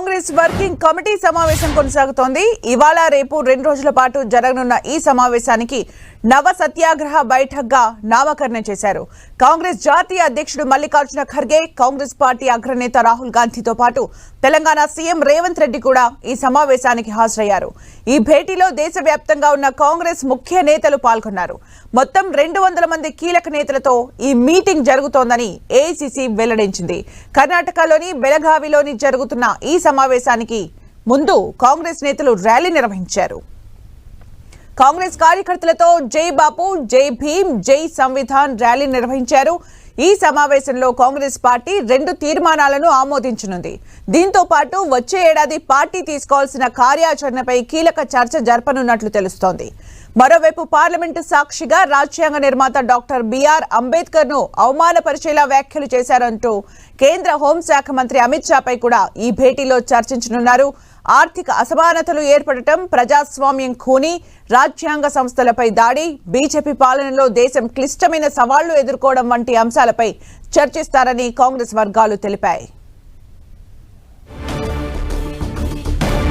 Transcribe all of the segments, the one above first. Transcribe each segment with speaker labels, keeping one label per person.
Speaker 1: Congress working committee సమావేశం కొనసాగుతోంది. ఇవాళ రేపు రెండు రోజుల పాటు జరగనున్న ఈ సమావేశానికి నవ సత్యాగ్రహ బైఠక్గా నామకరణం చేశారు. కాంగ్రెస్ జాతీయ అధ్యక్షుడు మల్లికార్జున ఖర్గే కాంగ్రెస్ పార్టీ అగ్రనేత రాహుల్ గాంధీతో పాటు తెలంగాణ సీఎం రేవంత్ రెడ్డి కూడా ఈ సమావేశానికి హాజరయ్యారు. ఈ భేటీలో దేశవ్యాప్తంగా ఉన్న కాంగ్రెస్ ముఖ్య నేతలు పాల్గొన్నారు. మొత్తం రెండు వందల మంది కీలక నేతలతో ఈ మీటింగ్ జరుగుతోందని ఏఐసిసి వెల్లడించింది. కర్ణాటకలోని బెళగావిలోని జరుగుతున్న ఈ సమావేశానికి ముందు కాంగ్రెస్ నేతలు ర్యాలీ నిర్వహించారు. కాంగ్రెస్ కార్యకర్తలతో జై బాపు జై భీమ్ జై సంవిధాన్ ర్యాలీ నిర్వహించారు. ఈ సమావేశంలో కాంగ్రెస్ పార్టీ రెండు తీర్మానాలను ఆమోదించనుంది. దీంతో పాటు వచ్చే ఏడాది పార్టీ తీసుకోవాల్సిన కార్యాచరణపై కీలక చర్చ జరపనున్నట్లు తెలుస్తోంది. మరోవైపు పార్లమెంటు సాక్షిగా రాజ్యాంగ నిర్మాత డాక్టర్ బిఆర్ అంబేద్కర్ను అవమానపరిచేలా వ్యాఖ్యలు చేశారంటూ కేంద్ర హోంశాఖ మంత్రి అమిత్ షాపై కూడా ఈ భేటీలో చర్చించనున్నారు. ఆర్థిక అసమానతలు ఏర్పడటం ప్రజాస్వామ్యం ఖూని రాజ్యాంగ సంస్థలపై దాడి బీజేపీ పాలనలో దేశం క్లిష్టమైన సవాళ్ళు ఎదుర్కోవడం వంటి అంశాలపై చర్చిస్తారని కాంగ్రెస్ వర్గాలు తెలిపాయి.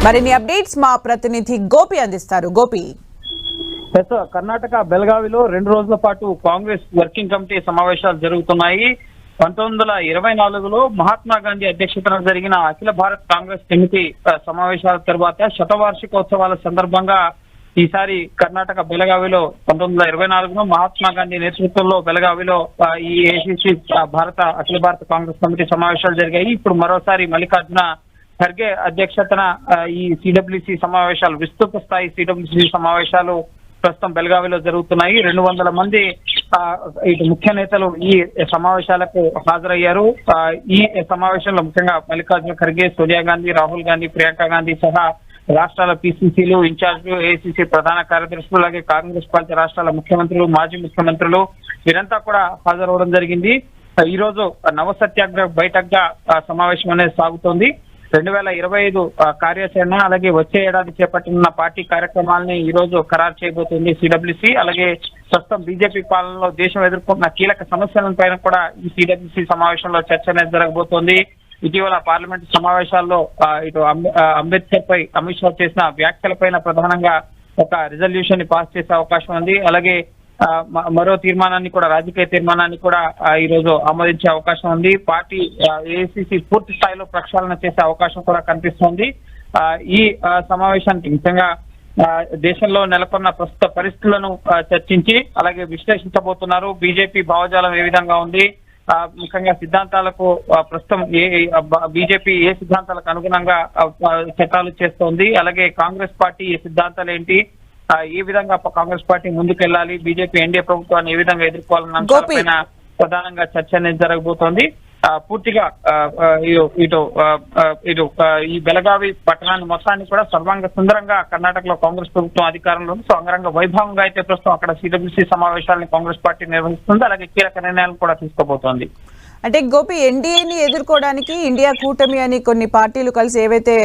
Speaker 1: మరిన్ని అప్డేట్స్ మా ప్రతినిధి గోపి అందిస్తారు. గోపి.
Speaker 2: ఎస్ కర్ణాటక బెల్గావిలో రెండు రోజుల పాటు కాంగ్రెస్ వర్కింగ్ కమిటీ సమావేశాలు జరుగుతున్నాయి. పంతొమ్మిది వందల ఇరవై నాలుగులో మహాత్మా గాంధీ అధ్యక్షతన జరిగిన అఖిల భారత్ కాంగ్రెస్ కమిటీ సమావేశాల తర్వాత శతవార్షికోత్సవాల సందర్భంగా ఈసారి కర్ణాటక బెలగావిలో పంతొమ్మిది వందల ఇరవై నాలుగులో మహాత్మా గాంధీ నేతృత్వంలో బెలగావిలో ఈ ఏసీసీ భారత అఖిల భారత కాంగ్రెస్ కమిటీ సమావేశాలు జరిగాయి. ఇప్పుడు మరోసారి మల్లికార్జున ఖర్గే అధ్యక్షతన ఈ సిడబ్ల్యూసి సమావేశాలు విస్తృత స్థాయి సిడబ్ల్యూసి సమావేశాలు ప్రస్తుతం బెల్గావిలో జరుగుతున్నాయి. రెండు వందల మంది ఆ, ఇటు ముఖ్య నేతలు ఈ సమావేశాలకు హాజరయ్యారు. ఈ సమావేశంలో ముఖ్యంగా మల్లికార్జున ఖర్గే సోనియా గాంధీ రాహుల్ గాంధీ ప్రియాంక గాంధీ సహా రాష్ట్రాల పిసిసిలు ఇన్ఛార్జ్లు ఏసీసీ ప్రధాన కార్యదర్శులు అలాగే కాంగ్రెస్ పార్టీ రాష్ట్రాల ముఖ్యమంత్రులు మాజీ ముఖ్యమంత్రులు వీరంతా కూడా హాజరవడం జరిగింది. ఈ రోజు నవ సత్యాగ్రహ బయటగా సమావేశం అనేది సాగుతోంది. రెండు వేల ఇరవై ఐదు కార్యాచరణ అలాగే వచ్చే ఏడాది చేపట్టనున్న పార్టీ కార్యక్రమాలని ఈ రోజు ఖరారు చేయబోతుంది సిడబ్ల్యూసి. అలాగే ప్రస్తుతం బీజేపీ పాలనలో దేశం ఎదుర్కొంటున్న కీలక సమస్యల పైన కూడా ఈ సిడబ్ల్యూసి సమావేశంలో చర్చ అనేది జరగబోతోంది. ఇటీవల పార్లమెంట్ సమావేశాల్లో ఇటు అంబేద్కర్ పై అమిత్ షా చేసిన వ్యాఖ్యలపైన ప్రధానంగా ఒక రిజల్యూషన్ని పాస్ చేసే అవకాశం ఉంది. అలాగే మరో తీర్మానాన్ని కూడా రాజకీయ తీర్మానాన్ని కూడా ఈ రోజు ఆమోదించే అవకాశం ఉంది. పార్టీ ఏసీసీ పూర్తి స్థాయిలో ప్రక్షాళన చేసే అవకాశం కూడా కనిపిస్తోంది. ఆ, ఈ సమావేశానికి ముఖ్యంగా ఆ, దేశంలో నెలకొన్న ప్రస్తుత పరిస్థితులను చర్చించి అలాగే విశ్లేషించబోతున్నారు. బీజేపీ భావజాలం ఏ విధంగా ఉంది? ఆ, ముఖ్యంగా సిద్ధాంతాలకు ప్రస్తుతం ఏ బీజేపీ ఏ సిద్ధాంతాలకు అనుగుణంగా చట్టాలు చేస్తోంది. అలాగే కాంగ్రెస్ పార్టీ ఏ సిద్ధాంతాలు ఏంటి? ఏ విధంగా కాంగ్రెస్ పార్టీ ముందుకెళ్ళాలి బీజేపీ ఎన్డీఏ ప్రభుత్వాన్ని ఏ విధంగా ఎదుర్కోవాలన్న. అంశాలపైన ప్రధానంగా చర్చ అనేది జరగబోతోంది. పూర్తిగా ఇటు ఇటు ఈ బెలగావి పట్టణాన్ని మొత్తాన్ని కూడా సర్వాంగ సుందరంగా కర్ణాటకలో కాంగ్రెస్ ప్రభుత్వం అధికారంలో ఉంది. సో అంగరంగ వైభవంగా అయితే ప్రస్తుతం అక్కడ సిడబ్ల్యూసీ సమావేశాలను కాంగ్రెస్ పార్టీ నిర్వహిస్తుంది. అలాగే కీలక నిర్ణయాలను కూడా తీసుకోబోతోంది.
Speaker 1: అంటే గోపి ఎన్డీఏని ఎదుర్కోవడానికి ఇండియా కూటమి అని కొన్ని పార్టీలు కలిసి ఏవైతే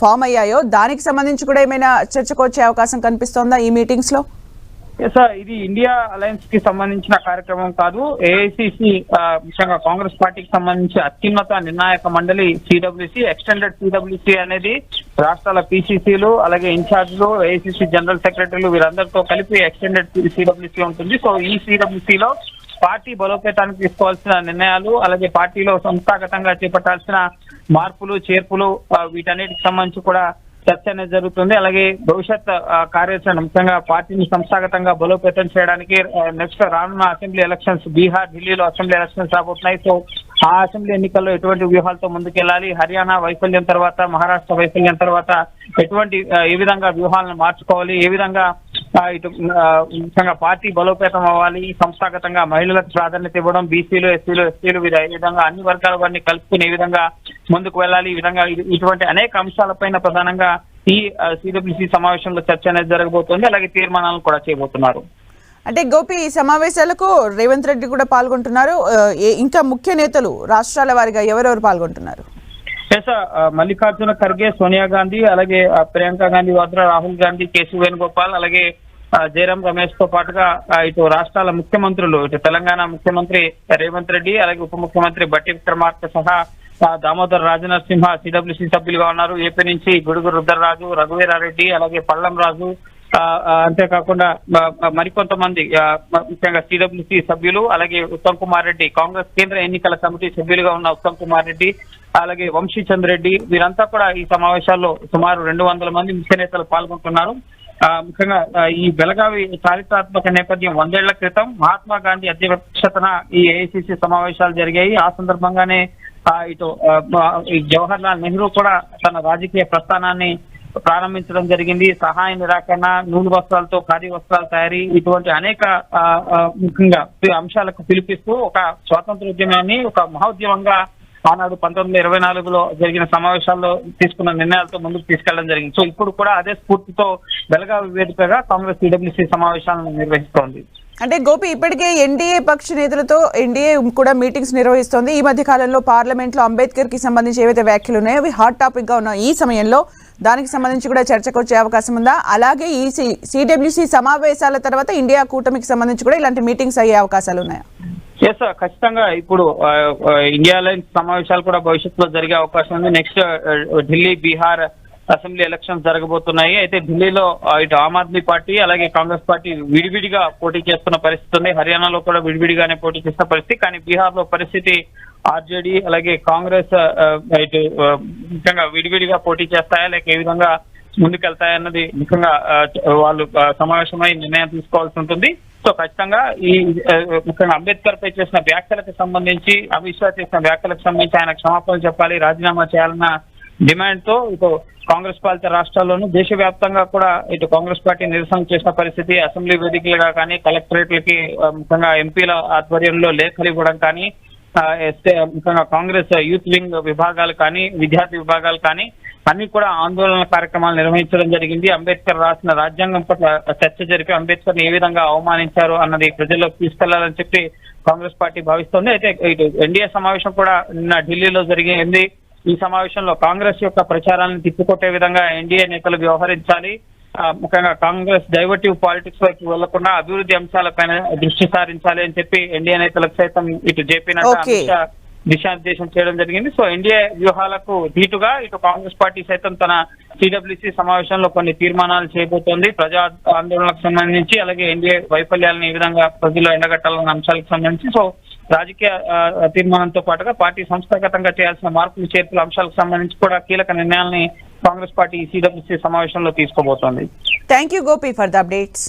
Speaker 1: ఫామ్ అయ్యాయో దానికి సంబంధించి కూడా ఏమైనా చర్చకు వచ్చే అవకాశం కనిపిస్తోందా ఈ మీటింగ్స్లో
Speaker 2: సార్ ఇది ఇండియా అలయన్స్కి సంబంధించిన కార్యక్రమం కాదు. ఏఐసిసి ముఖ్యంగా కాంగ్రెస్ పార్టీకి సంబంధించి అత్యున్నత నిర్ణాయక మండలి సిడబ్ల్యూసి ఎక్స్టెండెడ్ సిడబ్ల్యూసి అనేది రాష్ట్రాల పిసిసిలు అలాగే ఇన్ఛార్జ్లు ఏఐసిసి జనరల్ సెక్రటరీలు వీరందరితో కలిపి ఎక్స్టెండెడ్ సిడబ్ల్యూసి ఉంటుంది. సో ఈ సిడబ్ల్యూసిలో పార్టీ బలోపేతానికి తీసుకోవాల్సిన నిర్ణయాలు అలాగే పార్టీలో సంస్థాగతంగా చేపట్టాల్సిన మార్పులు చేర్పులు వీటన్నిటికి సంబంధించి కూడా చర్చ అనేది జరుగుతుంది. అలాగే భవిష్యత్ కార్యాచరణ ముఖ్యంగా పార్టీని సంస్థాగతంగా బలోపేతం చేయడానికి నెక్స్ట్ రానున్న అసెంబ్లీ ఎలక్షన్స్ బీహార్ ఢిల్లీలో అసెంబ్లీ ఎలక్షన్స్ రాబోతున్నాయి. సో ఆ అసెంబ్లీ ఎన్నికల్లో ఎటువంటి వ్యూహాలతో ముందుకెళ్ళాలి హర్యానా వైఫల్యం తర్వాత మహారాష్ట్ర వైఫల్యం తర్వాత ఎటువంటి ఏ విధంగా వ్యూహాలను మార్చుకోవాలి? ఏ విధంగా ఇటు ముఖ్యంగా పార్టీ బలోపేతం అవ్వాలి సంస్థాగతంగా మహిళలకు ప్రాధాన్యత ఇవ్వడం బీసీలు ఎస్సీలు ఎస్టీలు వీరు ఈ విధంగా అన్ని వర్గాల వారిని కలుపుకునే విధంగా ముందుకు వెళ్ళాలి ఈ విధంగా ఇటువంటి అనేక అంశాలపైన ప్రధానంగా ఈ సిడబ్ల్యూసీ సమావేశంలో చర్చ అనేది జరగబోతోంది అలాగే తీర్మానాలు కూడా చేయబోతున్నారు.
Speaker 1: అంటే గోపి ఈ సమావేశాలకు రేవంత్ రెడ్డి కూడా పాల్గొంటున్నారు ఇంకా ముఖ్య నేతలు రాష్ట్రాల వారిగా ఎవరెవరు పాల్గొంటున్నారు?
Speaker 2: ఎస్ మల్లికార్జున ఖర్గే సోనియా గాంధీ అలాగే ప్రియాంక గాంధీ వాద్రా రాహుల్ గాంధీ కేసీ వేణుగోపాల్ అలాగే ఆ, జయరాం రమేష్తో పాటుగా ఇటు రాష్ట్రాల ముఖ్యమంత్రులు ఇటు తెలంగాణ ముఖ్యమంత్రి రేవంత్ రెడ్డి అలాగే ఉప ముఖ్యమంత్రి బట్టి విక్రమార్క సహా దామోదర్ రాజనరసింహ సిడబ్ల్యూసి సభ్యులుగా ఉన్నారు. ఏపీ నుంచి గుడుగు రుద్రరాజు రఘువీరారెడ్డి అలాగే పళ్ళం రాజు ఆ, అంతేకాకుండా మరికొంతమంది ముఖ్యంగా సిడబ్ల్యూసి సభ్యులు అలాగే ఉత్తమ్ కుమార్ రెడ్డి కాంగ్రెస్ కేంద్ర ఎన్నికల కమిటీ సభ్యులుగా ఉన్న ఉత్తమ్ కుమార్ రెడ్డి అలాగే వంశీ చంద్రెడ్డి వీరంతా కూడా ఈ సమావేశాల్లో సుమారు రెండు వందల మంది ముఖ్య నేతలు పాల్గొంటున్నారు. ఆ, ముఖ్యంగా ఈ బెలగావి చారిత్రాత్మక నేపథ్యం వందేళ్ళ క్రితం మహాత్మా గాంధీ అధ్యక్షతన ఈ ఏఐసిసి సమావేశాలు జరిగాయి. ఆ సందర్భంగానే ఆ, ఇటు జవహర్ లాల్ నెహ్రూ కూడా తన రాజకీయ ప్రస్థానాన్ని ప్రారంభించడం జరిగింది. సహాయ నిరాకరణ నూలు వస్త్రాలతో ఖాదీ వస్త్రాల తయారీ ఇటువంటి అనేక ముఖ్యంగా అంశాలకు పిలిపిస్తూ ఒక స్వాతంత్ర ఉద్యమాన్ని ఒక మహోద్యమంగా ఆనాడు పంతొమ్మిది వందల ఇరవై నాలుగులో జరిగిన సమావేశాల్లో తీసుకున్న నిర్ణయాలతో ముందుకు తీసుకెళ్ళడం జరిగింది. సో ఇప్పుడు కూడా అదే స్ఫూర్తితో బెలగావి వేదికగా కాంగ్రెస్ ఈడబ్ల్యూసీ సమావేశాలను నిర్వహిస్తోంది.
Speaker 1: అంటే గోపి ఇప్పటికే ఎన్డీఏ పక్ష నేతలతో ఎన్డీఏ కూడా మీటింగ్స్ నిర్వహిస్తోంది. ఈ మధ్య కాలంలో పార్లమెంట్లో అంబేద్కర్కి సంబంధించి ఏవైతే వ్యాఖ్యలు ఉన్నాయో అవి హాట్ టాపిక్గా ఉన్న ఈ సమయంలో దానికి సంబంధించి కూడా చర్చకు వచ్చే అవకాశం ఉందా? అలాగే ఈ సిడబ్ల్యూసి సమావేశాల తర్వాత ఇండియా కూటమికి సంబంధించి కూడా ఇలాంటి మీటింగ్స్ అయ్యే అవకాశాలు ఉన్నాయా?
Speaker 2: ఎస్ ఖచ్చితంగా ఇప్పుడు ఇండియా లైన్ సమావేశాలు కూడా భవిష్యత్తులో జరిగే అవకాశం ఉంది. Next Delhi Bihar assembly elections జరగబోతున్నాయి. అయితే ఢిల్లీలో ఇటు ఆమ్ ఆద్మీ పార్టీ అలాగే కాంగ్రెస్ పార్టీ విడివిడిగా పోటీ చేస్తున్న పరిస్థితి ఉంది. హర్యానాలో కూడా విడివిడిగానే పోటీ చేస్తున్న పరిస్థితి. కానీ బీహార్లో పరిస్థితి ఆర్జేడీ అలాగే కాంగ్రెస్ ఇటు ముఖ్యంగా విడివిడిగా పోటీ చేస్తాయా? లేక ఏ విధంగా ముందుకెళ్తాయన్నది ముఖ్యంగా వాళ్ళు సమావేశమై నిర్ణయం తీసుకోవాల్సి ఉంటుంది. సో ఖచ్చితంగా ఈ ముఖ్యంగా అంబేద్కర్ పై చేసిన వ్యాఖ్యలకు సంబంధించి అమిత్ షా చేసిన వ్యాఖ్యలకు సంబంధించి ఆయన క్షమాపణ చెప్పాలి రాజీనామా చేయాలన్న డిమాండ్తో ఇటు కాంగ్రెస్ పాలిత రాష్ట్రాల్లోనూ దేశవ్యాప్తంగా కూడా ఇటు కాంగ్రెస్ పార్టీ నిరసన చేసిన పరిస్థితి అసెంబ్లీ వేదికలుగా కానీ కలెక్టరేట్లకి ముఖ్యంగా ఎంపీల ఆధ్వర్యంలో లేఖలు ఇవ్వడం కానీ ముఖ్యంగా కాంగ్రెస్ యూత్ వింగ్ విభాగాలు కానీ విద్యార్థి విభాగాలు కానీ అన్ని కూడా ఆందోళన కార్యక్రమాలు నిర్వహించడం జరిగింది. అంబేద్కర్ రాసిన రాజ్యాంగం పట్ల చర్చ జరిపి అంబేద్కర్ ఏ విధంగా అవమానించారు అన్నది ప్రజల్లోకి తీసుకెళ్ళాలని చెప్పి కాంగ్రెస్ పార్టీ భావిస్తోంది. అయితే ఇటు ఎన్డీఏ సమావేశం కూడా నిన్న ఢిల్లీలో జరిగింది. ఈ సమావేశంలో కాంగ్రెస్ యొక్క ప్రచారాన్ని తిప్పికొట్టే విధంగా ఎన్డీఏ నేతలు వ్యవహరించాలి. ముఖ్యంగా కాంగ్రెస్ డైవర్టివ్ పాలిటిక్స్ వైపు వెళ్ళకుండా అభివృద్ధి అంశాలపైన దృష్టి సారించాలి అని చెప్పి ఎన్డీఏ నేతలకు సైతం ఇటు జేపీ నడ్డా దిశానిర్దేశం చేయడం జరిగింది. సో ఎన్డీఏ వ్యూహాలకు ధీటుగా ఇటు కాంగ్రెస్ పార్టీ సైతం తన సిడబ్ల్యూసీ సమావేశంలో కొన్ని తీర్మానాలు చేయబోతోంది. ప్రజా ఆందోళనకు సంబంధించి అలాగే ఎన్డీఏ వైఫల్యాలను ఏ విధంగా ప్రజల్లో ఎండగట్టాలన్న అంశాలకు సంబంధించి సో రాజకీయ తీర్మానంతో పాటుగా పార్టీ సంస్థాగతంగా చేయాల్సిన మార్పులు చేర్పుల అంశాలకు సంబంధించి కూడా కీలక నిర్ణయాల్ని కాంగ్రెస్ పార్టీ సిడబ్ల్యూసీ సమావేశంలో తీసుకోబోతోంది.
Speaker 1: Thank you Gopi for the updates